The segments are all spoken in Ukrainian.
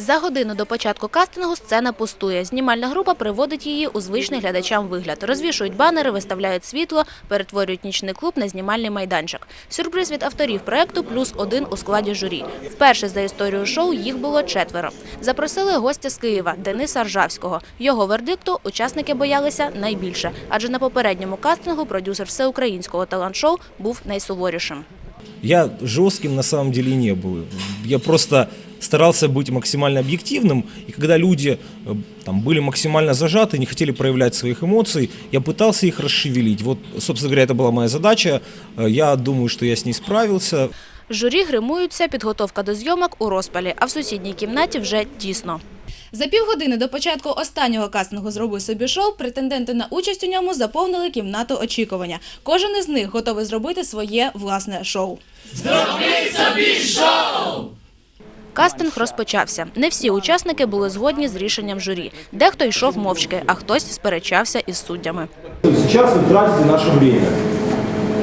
За годину до початку кастингу сцена пустує. Знімальна група приводить її у звичний глядачам вигляд. Розвішують банери, виставляють світло, перетворюють нічний клуб на знімальний майданчик. Сюрприз від авторів проекту плюс один у складі журі. Вперше за історію шоу їх було четверо. Запросили гостя з Києва Дениса Ржавського. Його вердикту учасники боялися найбільше, адже на попередньому кастингу продюсер всеукраїнського талант-шоу був найсуворішим. Я жестким на самом деле не был. Я просто старался быть максимально объективным, и когда люди э, там, были максимально зажаты, не хотели проявлять своих эмоций, я пытался их расшевелить. Вот, собственно говоря, это была моя задача. Э, Я думаю, что я с ней справился. Журі гримуються, підготовка до зйомок у розпалі, а в сусідній кімнаті вже тісно. За півгодини до початку останнього кастингу «Зроби собі шоу» претенденти на участь у ньому заповнили кімнату очікування. Кожен із них готовий зробити своє власне шоу. Кастинг розпочався. Не всі учасники були згодні з рішенням журі. Дехто йшов мовчки, а хтось сперечався із суддями. Зараз вы тратите наше время.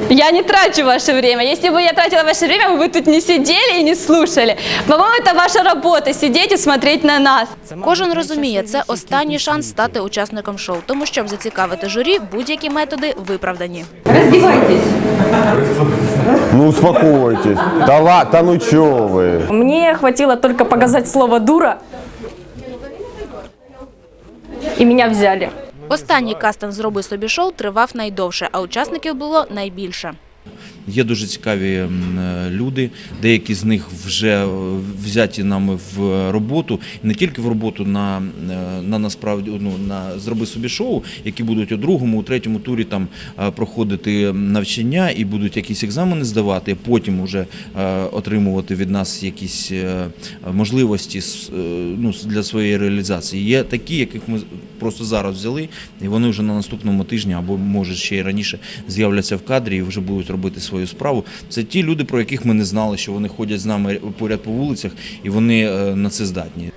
Я не трачу ваше время. Если бы я тратила ваше время, вы бы тут не сидели и не слушали. По-моему, это ваша работа – сидеть и смотреть на нас. Кожен розуміє, це останній шанс стати учасником шоу, тому щоб зацікавити журі, будь-які методи виправдані. Ну успокойтесь. Да ладно, да ну чё вы. Мне хватило только показать слово «дура», и меня взяли. Останній кастинг «Зроби собі шоу» тривав найдовше, а учасників було найбільше. Є дуже цікаві е, люди, деякі з них вже е, взяті нами в роботу, не тільки в роботу на, е, на насправді ну, на зроби собі шоу, які будуть у другому, у третьому турі там проходити навчання і будуть якісь екзамени здавати, потім вже отримувати від нас якісь можливості ну, для своєї реалізації. Є такі, яких ми просто зараз взяли, і вони вже на наступному тижні або може ще й раніше з'являться в кадрі і вже будуть робити свою справу. Це ті люди, про яких ми не знали, що вони ходять з нами поряд по вулицях, і вони е, на це здатні.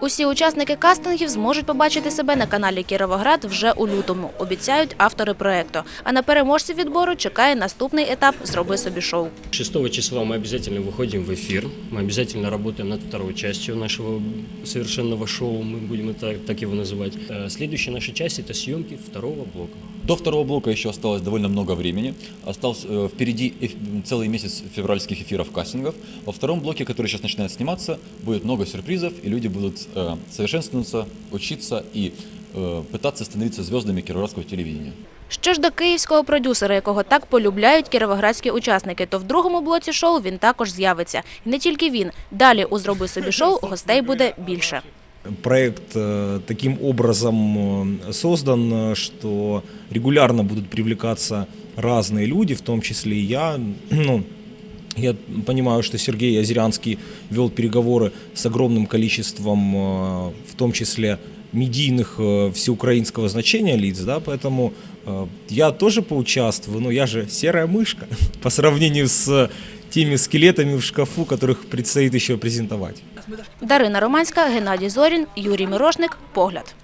Усі учасники кастингів зможуть побачити себе на каналі Кіровоград вже у лютому, обіцяють автори проекту. А на переможців відбору чекає наступний етап «Зроби собі шоу». 6 числа мы обязательно выходим в эфир. Мы обязательно работаем над второй частью нашего совершенного шоу. Мы будем это так его называть. Э, Следующая наша часть это съемки второго блока. До второго блока еще осталось довольно много времени. Остался э, впереди эф- целый месяц февральских эфиров кастингов. Во втором блоке, который сейчас начинает сниматься, будет много сюрпризов, и люди будут э, совершенствоваться, учиться и э, пытаться становиться звездами кировоградского телевидения. Що ж до київського продюсера, якого так полюбляють кіровоградські учасники, то в другому блоці шоу він також з'явиться. І не тільки він. Далі у «Зроби собі шоу» гостей буде більше. Проект э, таким образом э, создан, э, что регулярно будут привлекаться разные люди, в том числе и я. Ну, я понимаю, что Сергей Озерянский вел переговоры с огромным количеством, э, в том числе медийных э, всеукраинского значения лиц, да, поэтому э, я тоже поучаствую, но я же серая мышка по сравнению с теми скелетами в шкафу, которых предстоит еще презентовать. Дарина Романська, Геннадій Зорін, Юрій Мирошник. Погляд.